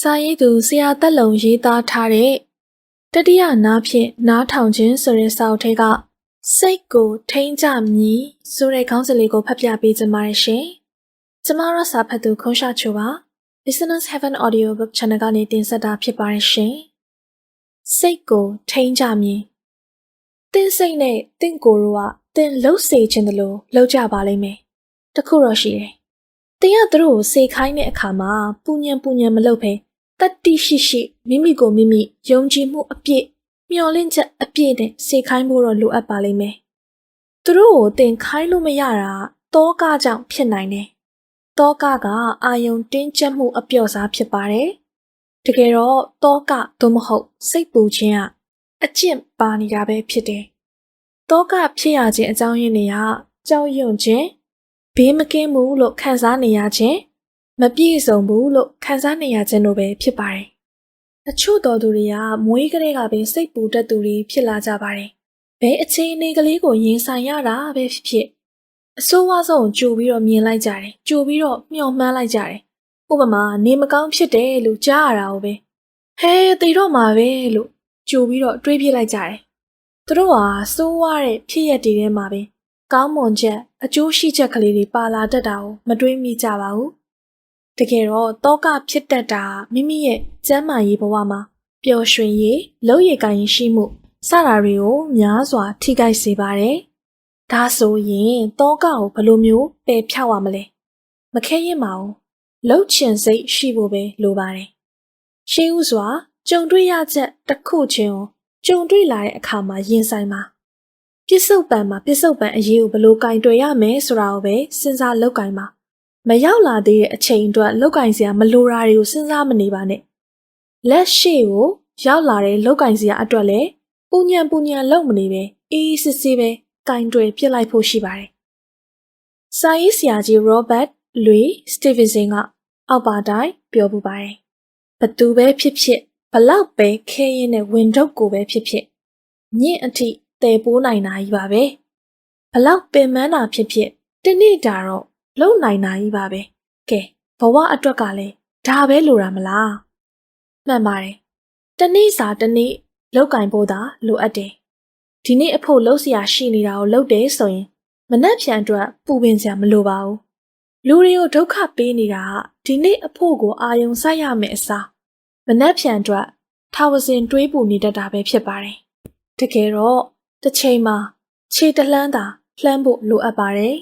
စာရေးသူဆရာတက်လုံရေးသားထားတဲ့တတိယနားဖြင့်နားထောင်ခြင်းဆိုတဲ့စာအုပ်ထဲကစိတ်ကိုထိန်းကြမည်ဆိုတဲ့ခေါင်းစဉ်လေးကိုဖတ်ပြပေးကြပါရရှင်။ကျမတို့စာဖတ်သူခွန်ရှာချိုပါ Business Heaven Audio Book Channel ကနေတင်ဆက်တာဖြစ်ပါရရှင်။စိတ်ကိုထိန်းကြမည်တင်းစိတ်နဲ့တင့်ကိုယ်တို့ကတင်လှုပ်စေခြင်းတလို့လှုပ်ကြပါလိမ့်မယ်။တခုတော့ရှိတယ်။တင်ကသူတို့ကိုစေခိုင်းတဲ့အခါမှာပူညံပူညံမလုပ်ဖဲ တတ္တိရှိရှိမိမိကိုမိမိယုံကြည်မှုအပြည့်မျှော်လင့်ချက်အပြည့်နဲ့စေခိုင်းဖို့တော့လိုအပ်ပါလိမ့်မယ်။သူတို့ကိုတင်ခိုင်းလို့မရတာတောကကြောင့်ဖြစ်နိုင်တယ်။တောကကအာယုံတင်းကျပ်မှုအပြော့စားဖြစ်ပါတယ်။တကယ်တော့တောကသို့မဟုတ်စိတ်ပူခြင်းကအကျင့်ပါနေတာပဲဖြစ်တယ်။တောကဖြစ်ရခြင်းအကြောင်းရင်းတွေကကြောက်ရွံ့ခြင်းဘေးမကင်းမှုလို့ခံစားနေရခြင်း မပြည့်စုံဘူးလို့ခံစားနေရခြင်းတို့ပဲဖြစ်ပါတယ်။အချို့တော်သူတွေကမွေးကလေးကပဲစိတ်ပူတတ်သူတွေဖြစ်လာကြပါတယ်။ဘယ်အခြေအနေကလေးကိုရင်ဆိုင်ရတာပဲဖြစ်ဖြစ်အဆိုးဝါးဆုံးကြိုပြီးတော့မြင်လိုက်ကြတယ်။ကြိုပြီးတော့မျှော်မှန်းလိုက်ကြတယ်။ဥပမာနေမကောင်းဖြစ်တယ်လို့ကြားရတာ ਉਹ ပဲ။ဟဲသိတော့မှာပဲလို့ကြိုပြီးတော့တွေးပြလိုက်ကြတယ်။သူတို့ဟာစိုးဝါးတဲ့ဖြစ်ရက်တွေထဲမှာပဲကောင်းမွန်ချက်အကျိုးရှိချက်ကလေးတွေပါလာတတ်တာကိုမတွေးမိကြပါဘူး။ တကယ်တော့တောကဖြစ်တတ်တာမိမိရဲ့ကျမ်းမာရေးဘဝမှာပျော်ရွှင်ရေးလုံရည်ကိုင်းရှိမှုစတာတွေကိုများစွာထိခိုက်စေပါတယ်။ဒါဆိုရင်တောကကိုဘယ်လိုမျိုးပယ်ဖြောက်ရမလဲ။မခဲရင်မအောင်လှုပ်ချင်စိတ်ရှိဖို့ပဲလိုပါတယ်။ရှေးဥစွာကြုံတွေ့ရချက်တစ်ခုချင်းကိုကြုံတွေ့လာတဲ့အခါမှာရင်ဆိုင်ပါပြစ္ဆုတ်ပံမှာပြစ္ဆုတ်ပံအရေးကိုဘယ်လိုကင်တွယ်ရမယ်ဆိုတာကိုပဲစဉ်းစားလောက်ကင်ပါ မရောက်လာသေးတဲ့အချိန်အတွက်လောက်ကင်စရာမလိုတာတွေကိုစဉ်းစားမနေပါနဲ့လက်ရှိကိုရောက်လာတဲ့လောက်ကင်စရာအတွက်လည်းပူညံပူညံလောက်မနေပဲအေးစစ်စစ်ပဲကင်တွယ်ပြစ်လိုက်ဖို့ရှိပါတယ်စာရေးဆရာကြီး Robert Louis Stevenson ကအောက်ပါတိုင်းပြောပူပါတယ်ဘသူပဲဖြစ်ဖြစ်ဘလောက်ပဲခဲရင်နဲ့ဝင်တော့ကိုပဲဖြစ်ဖြစ်ညင့်အထိတည်ပိုးနိုင်တာကြီးပါပဲဘလောက်ပင်မန်းတာဖြစ်ဖြစ်တနေ့တာတော့ လုံနိုင်တာကြီးပါပဲကဲဘဝအတွက်ကလည်းဒါပဲလိုတာမလားမှန်ပါတယ်တနေ့စာတနေ့လောက်ကင်ဖို့သာလိုအပ်တယ်ဒီနေ့အဖို့လှုပ်ရှားရှိနေတာကိုလှုပ်တယ်ဆိုရင်မနှက်ဖြန်အတွက်ပူပင်စရာမလိုပါဘူးလူတွေကိုဒုက္ခပေးနေတာကဒီနေ့အဖို့ကိုအာယုံစိုက်ရမယ်အစားမနှက်ဖြန်အတွက်ထာဝစဉ်တွေးပူနေတတ်တာပဲဖြစ်ပါတယ်တကယ်တော့တစ်ချိန်မှာခြေတလှမ်းသာလှမ်းဖို့လိုအပ်ပါတယ်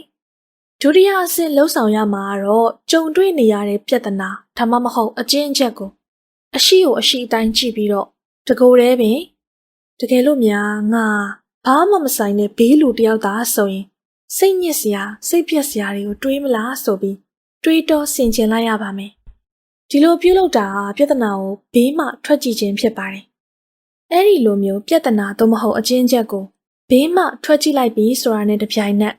ဒုတိယအဆင့်လှုပ်ဆောင်ရမှာကတော့ကြုံတွေ့နေရတဲ့ပြဿနာဒါမှမဟုတ်အကျဉ်းချက်ကိုအရှိကိုအရှိအတိုင်းကြည့်ပြီးတော့တကိုယ်တည်းပင်တကယ်လို့များငါဘာမှမဆိုင်တဲ့ဘေးလူတယောက်သာဆိုရင်စိတ်ညစ်စရာစိတ်ပြက်စရာတွေကိုတွေးမလားဆိုပြီးတွေးတောဆင်ခြင်လိုက်ရပါမယ်။ဒီလိုပြုလုပ်တာပြဿနာကိုဘေးမှထွက်ကြည့်ခြင်းဖြစ်ပါတယ်အဲ့ဒီလိုမျိုးပြဿနာသို့မဟုတ်အချင်းချက်ကိုဘေးမှထွက်ကြည့်လိုက်ပြီးဆိုတာနဲ့တပြိုင်နက်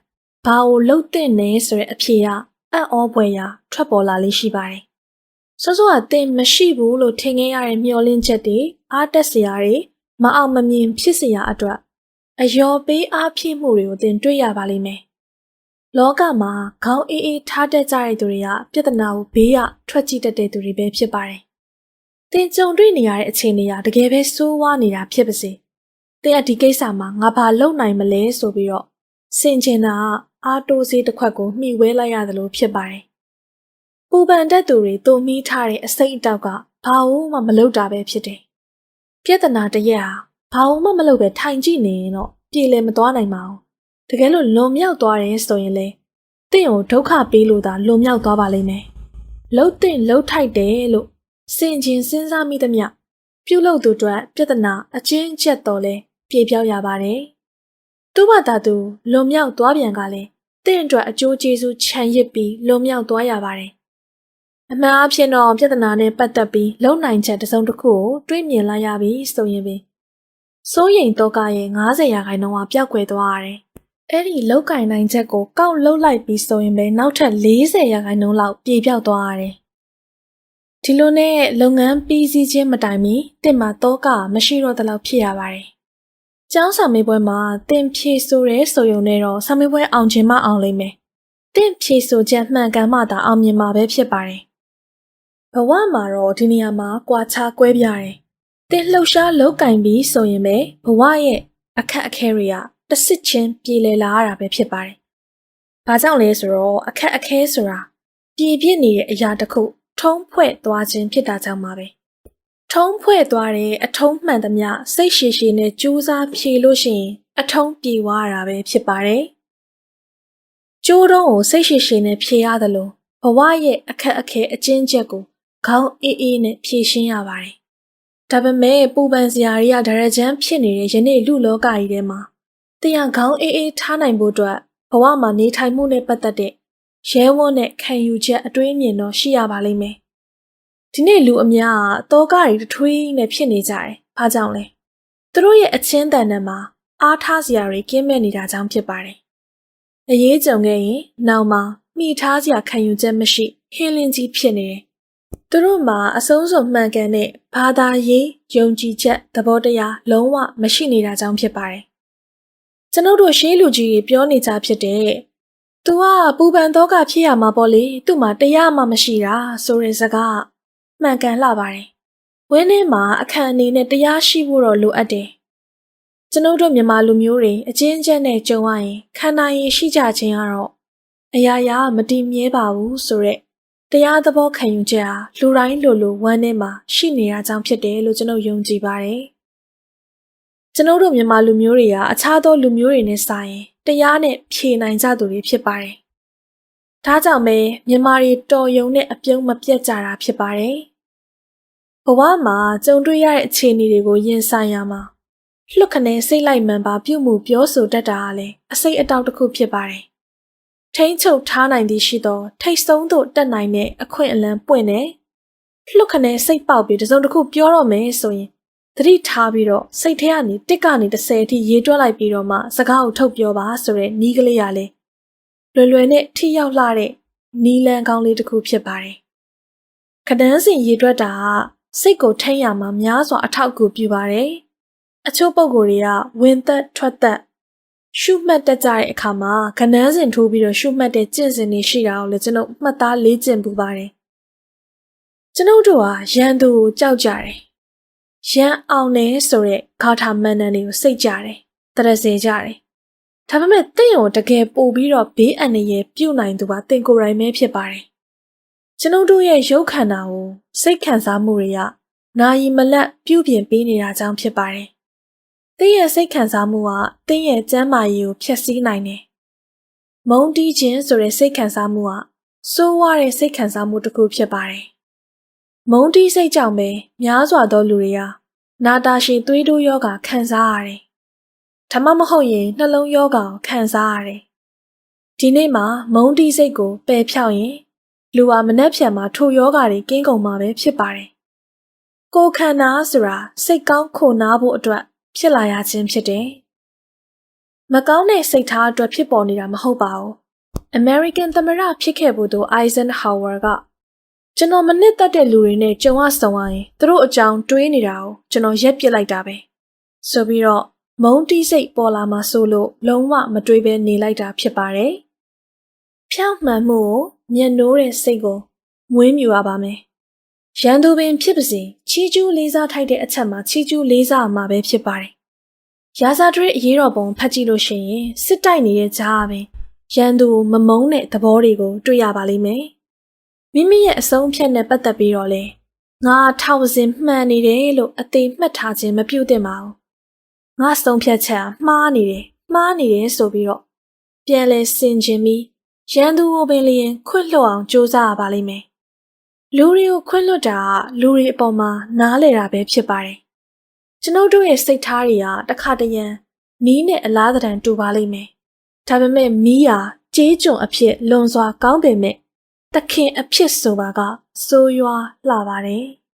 ဘာကိုလှုပ်တဲ့နဲဆိုတဲ့အဖြေကအံ့ဩဖွယ်ရာထွက်ပေါ်လာလေးရှိပါတယ်။စောစောကတင်မရှိဘူးလို့ထင်ခဲ့ရတဲ့မျှော်လင့်ချက်တွေအားတက်စရာတွေမအောင်မမြင်ဖြစ်စရာအတွက်အယောပေးအားဖြည့်မှုတွေကိုတင်တွေ့ရပါလိမ့်မယ်။လောကမှာခေါင်းအေးအေးထားတတ်ကြတဲ့သူတွေကပြဿနာကိုဘေးကထွက်ကြည့်တတ်တဲ့သူတွေပဲဖြစ်ပါတယ်တင်ကြုံတွေ့နေရတဲ့အခြေအနေကတကယ်ပဲဆိုးဝါးနေတာဖြစ်ပါစေ။တင်ကဒီကိစ္စမှာငါဘာလုပ်နိုင်မလဲဆိုပြီးတော့စင်ချင်တာက အာတိုးစေးတစ်ခွက်ကိုမှီဝဲလိုက်ရတယ်လို့ဖြစ်ပါတယ်။ပူပန်တက်သူတွေတုံမီးထားတဲ့အစိတ်အတောက်ကဘာလို့မှမလုပ်တာပဲဖြစ်တယ်။ပြဿနာတရက်ဟာဘာလို့မှမလုပ်ပဲထိုင်ကြည့်နေရင်တော့ပြေလည်မသွားနိုင်ပါဘူး။တကယ်လို့လွန်မြောက်သွားတယ်ဆိုရင်လေတင့်ကိုဒုက္ခပေးလို့သာလွန်မြောက်သွားပါလိမ့်မယ်။လှုပ်တဲ့လှုပ်ထိုက်တယ်လို့စင်ကျင်စဉ်းစားမိသမျှပြုလုပ်သူတို့ပြဿနာအချင်းချက်တော်လဲပြေပြောက်ရပါတယ်။သူ့ဘာသာသူလွန်မြောက်သွားပြန်ကလည်း တင့်အတွက်အကျိုးကျေးဇူးခြံရစ်ပြီးလွန်မြောက်သွားရပါတယ်။အမှန်အဖြစ်တော့ပြဿနာနဲ့ပတ်သက်ပြီးလုံနိုင်ချက်တစ်စုံတစ်ခုကိုတွေးမြင်လိုက်ရပြီဆိုရင်ပင်စိုးရိမ်တော့ကရဲ့90ရာခိုင်နှုန်းကပျောက်ကွယ်သွားရတယ်။အဲ့ဒီလောက်ကင်နိုင်ချက်ကိုကောက်လှုပ်လိုက်ပြီးဆိုရင်ပဲနောက်ထပ်40ရာခိုင်နှုန်းလောက်ပြေပြောက်သွားရတယ်ဒီလိုနဲ့လုပ်ငန်းပြီးစီးခြင်းမတိုင်မီတင့်မှာတောကမရှိတော့တဲ့လောက်ဖြစ်ရပါတယ်။ ကျောင်းဆောင်မေးပွဲမှာတင်ဖြေဆိုရဲဆိုရုံနဲ့တော့ဆောင်မေးပွဲအောင်ခြင်းမအောင်လိမ့်မယ်။တင့်ဖြေဆိုချက်မှန်ကန်မှသာအောင်မြင်မှာပဲဖြစ်ပါတယ်။ဘဝမှာတော့ဒီနေရာမှာကွာခြားကွဲပြားတယ်။တင်လှုပ်ရှားလောက်ကင်ပြီးဆိုရင်ပဲဘဝရဲ့အခက်အခဲတွေကတစ်စစ်ချင်းပြေလည်လာရတာပဲဖြစ်ပါတယ်။ဘာကြောင့်လဲဆိုတော့အခက်အခဲဆိုတာပြေပြစ်နေတဲ့အရာတစ်ခုထုံးဖွဲ့သွားခြင်းဖြစ်တာကြောင့်ပါပဲ။ ထုံးဖွဲ့သွားတဲ့အထုံးမှန်သမျှစိတ်ရှည်ရှည်နဲ့ကြိုးစားဖြေလို့ရှိရင်အထုံးပြေသွားရတာပဲဖြစ်ပါတယ်။ကျိုးတုံးကိုစိတ်ရှည်ရှည်နဲ့ဖြေရတယ်လို့ဘဝရဲ့အခက်အခဲအကျဉ်းချက်ကိုခေါင်းအေးအေးနဲ့ဖြေရှင်းရပါတယ်။ဒါပေမဲ့ပူပန်စရာတွေကဒရကြမ်းဖြစ်နေတဲ့ယနေ့လူလောကကြီးထဲမှာတရားခေါင်းအေးအေးထားနိုင်ဖို့အတွက်ဘဝမှာနေထိုင်မှုနဲ့ပတ်သက်တဲ့ရဲဝန်းတဲ့ခံယူချက်အတွေးအမြင်တော့ရှိရပါလိမ့်မယ်။ ဒီနေ့လူအများကတောကတွေတထွေးနဲ့ဖြစ်နေကြတယ်။ဘာကြောင့်လဲ။သူတို့ရဲ့အချင်းတန်နဲ့မှာအားထားစရာတွေကင်းမဲ့နေတာကြောင့်ဖြစ်ပါတယ်။အရေးကြုံခဲ့ရင်နောက်မှာမိထားစရာခံယူချက်မရှိဟင်းလင်းကြီးဖြစ်နေတယ်။သူတို့မှာအဆုံးစုံမှန်ကန်တဲ့ဘာသာရေးယုံကြည်ချက်သဘောတရားလုံးဝမရှိနေတာကြောင့်ဖြစ်ပါတယ်။ကျွန်ုပ်တို့ရှေးလူကြီးတွေပြောနေကြဖြစ်တဲ့။ "तू ကပူပန်တော့ကဖြစ်ရမှာပေါ့လေ။သူ့မှာတရားမှမရှိတာဆိုတဲ့စကား မှန်ကန်လှပါတယ်။ဝင်းထဲမှာအခန့်အနေနဲ့တရားရှိဖို့တော့လိုအပ်တယ်။ကျွန်ုပ်တို့မြန်မာလူမျိုးတွေအချင်းချင်းနဲ့ကြုံရရင်ခန္ဓာရည်ရှိကြခြင်းကတော့အရာရာမတည်မြဲပါဘူးဆိုရက်တရားသဘောခံယူချက်ဟာလူတိုင်းလိုလိုဝမ်းထဲမှာရှိနေတာကြောင့်ဖြစ်တယ်လို့ကျွန်ုပ်ယုံကြည်ပါတယ်။ကျွန်ုပ်တို့မြန်မာလူမျိုးတွေကအခြားသောလူမျိုးတွေနဲ့စာရင်တရားနဲ့ဖြေနိုင်ကြသူတွေဖြစ်ပါတယ်။ ဒါကြောင့်ပဲမြန်မာတွေတော်ယုံတဲ့အပြုံးမပြတ်ကြတာဖြစ်ပါတယ်။ဘဝမှာကြုံတွေ့ရတဲ့အခြေအနေတွေကိုရင်ဆိုင်ရမှာလွတ်ခနဲစိတ်လိုက်မှန်ပါပြုမှုပြောဆိုတတ်တာကလည်းအစိတ်အတောက်တစ်ခုဖြစ်ပါတယ်ထိန်းချုပ်ထားနိုင်သည်ရှိသော ထိတ်ဆုံးသို့တက်နိုင်တဲ့အခွင့်အလမ်းပွင့်တယ်။လှုပ်ခနဲစိတ်ပေါက်ပြီးတစုံတစ်ခုပြောတော့မယ်ဆိုရင်သတိထားပြီးတော့စိတ်ထဲကနေတစ်ကနေ30အထိရေးတွက်လိုက်ပြီးတော့မှစကားကိုထုတ်ပြောပါဆိုတဲ့နီးကလေးရလဲ လွယ်လွယ်နဲ့ထိရောက်လှတဲ့နီးလန်းကောင်းလေးတစ်ခုဖြစ်ပါတယ်။ခဒန်းစဉ်ရေးတွက်တာကစိတ်ကိုထိန်းရမှာများစွာအထောက်အကူပြုပါတယ်။အချို့ပုံကိုယ်တွေကဝင်သက်ထွက်သက်ရှုမှတ်တတ်ကြတဲ့အခါမှာကနန်းစဉ်ထိုးပြီးတော့ရှုမှတ်တဲ့ကျင့်စဉ်တွေရှိတာကိုလည်းကျွန်တော်မှတ်သားလေ့ကျင့်ပူပါတယ်။ကျွန်ုပ်တို့ဟာရန်သူကိုကြောက်ကြတယ်။ရန်အောင်နေဆိုတဲ့ဂါထာမန္တန်တွေကိုစိတ်ကြတယ်။တရစေကြတယ်။ ဒါပေမဲ့တင့်ရုံတကယ်ပို့ပြီးတော့ဘေးအန္တရာယ်ပြုတ်နိုင်သူပါတင်ကိုယ်တိုင်ပဲဖြစ်ပါတယ်။ကျွန်ုပ်တို့ရဲ့ရုပ်ခန္ဓာကိုစိတ်ခံစားမှုတွေကနာယီမလက်ပြုပြင်ပေးနေတာကြောင့်ဖြစ်ပါတယ်။တင်းရဲ့စိတ်ခံစားမှုကတင်းရဲ့ကျန်းမာရေးကိုဖျက်ဆီးနိုင်တယ်။မုန်းတီးခြင်းဆိုတဲ့စိတ်ခံစားမှုကစိုးဝါးတဲ့စိတ်ခံစားမှုတစ်ခုဖြစ်ပါတယ်။မုန်းတီးစိတ်ကြောင့်ပဲများစွာသောလူတွေဟာနာတာရှည်သွေးတိုးယောဂခံစားရတယ်။ ဒါမှမဟုတ်ရင်နှလုံးယောဂကိုခံစားရတယ်။ဒီနေ့မှာမုန်းတီးစိတ်ကိုပယ်ဖြောက်ရင်လူဟာမနှက်ဖြန်မှာထိုယောဂတွေကင်းကုန်မှာပဲဖြစ်ပါတယ်။ကိုယ်ခန္ဓာဆိုတာစိတ်ကောင်းခိုနားဖို့အတွက်ဖြစ်လာရခြင်းဖြစ်တယ်။မကောင်းတဲ့စိတ်ထားအတွက်ဖြစ်ပေါ်နေတာမဟုတ်ပါဘူး။ American သမ္မတဖြစ်ခဲ့ဖို့သူ Eisenhower ကကျွန်တော်မနစ်သက်တဲ့လူတွေနဲ့ကြုံရဆုံရရင်သူတို့အကြောင်းတွေးနေတာကိုကျွန်တော်ရက်ပစ်လိုက်တာပဲ။ဆိုပြီးတော့ မုံတီးစိတ်ပေါ်လာမှဆိုလို့လုံးဝမတွေးဘဲနေလိုက်တာဖြစ်ပါတယ်။ဖြောင့်မှန်မှုကိုမျက်နှိုးတဲ့စိတ်ကိုမွေးမြူရပါမယ်။ရန်သူပင်ဖြစ်ပါစေချီကျူးလေးစားထိုက်တဲ့အချက်မှာချီကျူးလေးစားမှာပဲဖြစ်ပါတယ်။ရာဇာဒရစ်အရေးတော်ပုံဖတ်ကြည့်လို့ရှိရင်စစ်တိုက်နေတဲ့ကြားပင်ရန်သူမမုန်းတဲ့သဘောတွေကိုတွေ့ရပါလိမ့်မယ်။မိမိရဲ့အဆုံးဖြတ်နဲ့ပတ်သက်ပြီးတော့လေငါထောက်စင်မှန်နေတယ်လို့အသေးမှတ်ထားခြင်းမပြုသင့်ပါဘူး။ ငါဆုံးဖြတ်ချက်မှားနေတယ်မှားနေတယ်ဆိုပြီးတော့ပြန်လဲစင်ခြင်းပြီးရန်သူကိုပင်လျင်ခွင့်လွှတ်အောင်ကြိုးစားရပါလိမ့်မယ်။လူတွေကိုခွင့်လွှတ်တာကလူတွေအပေါ်မှာနားလေတာပဲဖြစ်ပါတယ်။ကျွန်ုပ်တို့ရဲ့စိတ်ထားတွေကတခါတရံမီးနဲ့အလားတန်တူပါလိမ့်မယ်။ဒါပေမဲ့မီးဟာကြေးကြုံအဖြစ်လွန်စွာကောင်းပေမဲ့တခင်အဖြစ်ဆိုပါကစိုးရွားလှပါတယ်။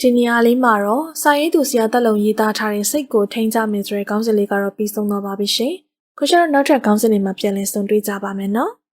ဒီနေရာလေးမှာတော့စာရေးသူဆရာတက်လုံရေးသားထားတဲ့စိတ်ကိုထိန်းချမယ်ဆိုတဲ့ခေါင်းစဉ်လေးကတော့ပြီးဆုံးတော့ပါပြီရှင်။ခုကျတော့နောက်ထပ်ခေါင်းစဉ်တွေမှာပြန်လည်ဆုံတွေ့ကြပါမယ်နော်။